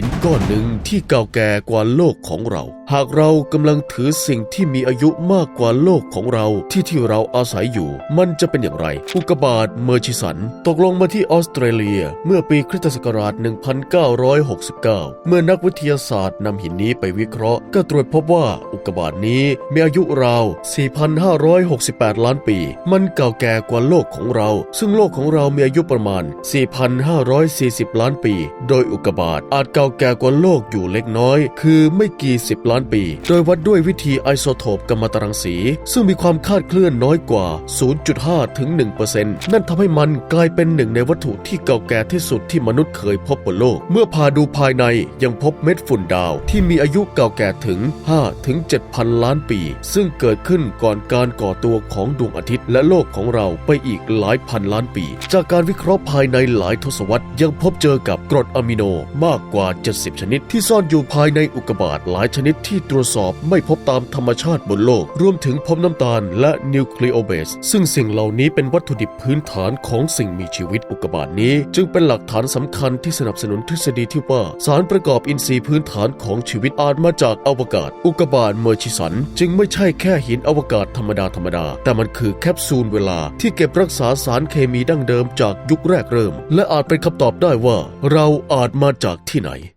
หินก้อนหนึ่งที่เก่าแก่กว่าโลกของเรา หากเรากำลังถือสิ่งที่มีอายุมากกว่าโลกของเราที่ที่เราอาศัยอยู่ มันจะเป็นอย่างไร อุกกาบาตเมอร์ชิสัน ตกลงมาที่ออสเตรเลียเมื่อปีคริสตศักราช 1969 เมื่อนักวิทยาศาสตร์นำหินนี้ไปวิเคราะห์ ก็ตรวจพบว่าอุกกาบาตนี้มีอายุราว 4,568 ล้านปี มันเก่าแก่กว่าโลกของเรา ซึ่งโลกของเรามีอายุประมาณ 4,540 ล้านปี โดยอุกกาบาตอาจเก่าแก่กว่าโลกอยู่เล็กน้อย คือไม่กี่สิบล้านปี โดยวัดด้วยวิธีไอโซโทปกัมมันตรังสี ซึ่งมีความคาดเคลื่อนน้อยกว่า 0.5 ถึง 1%นั่นทำให้มันกลายเป็นหนึ่งในวัตถุที่เก่าแก่ที่สุดที่มนุษย์เคยพบบนโลก เมื่อพาดูภายในยังพบเม็ดฝุ่นดาว ที่มีอายุเก่าแก่ถึง 5 ถึง 7,000 ล้านปี ซึ่งเกิดขึ้นก่อนการก่อตัวของดวงอาทิตย์และโลกของเราไปอีกหลายพันล้านปี จากการวิเคราะห์ภายในหลายทศวรรษยังพบเจอกับกรดอะมิโนมากกว่า70 ชนิด ที่ซ่อนอยู่ภายในอุกกาบาตหลายชนิดที่ตรวจสอบไม่พบตามธรรมชาติบนโลก รวมถึงพบน้ำตาลและนิวเคลีโอเบส ซึ่งสิ่งเหล่านี้เป็นวัตถุดิบพื้นฐานของสิ่งมีชีวิตอุกกาบาตนี้ จึงเป็นหลักฐานสำคัญที่สนับสนุนทฤษฎีที่ว่า สารประกอบอินทรีย์พื้นฐานของชีวิตอาจมาจากอวกาศ อุกกาบาตเมอร์ชิสัน จึงไม่ใช่แค่หินอวกาศธรรมดาธรรมดา แต่มันคือแคปซูลเวลาที่เก็บรักษาสารเคมีดั้งเดิมจากยุคแรกเริ่ม และอาจเป็นคำตอบได้ว่า เราอาจมาจากที่ไหน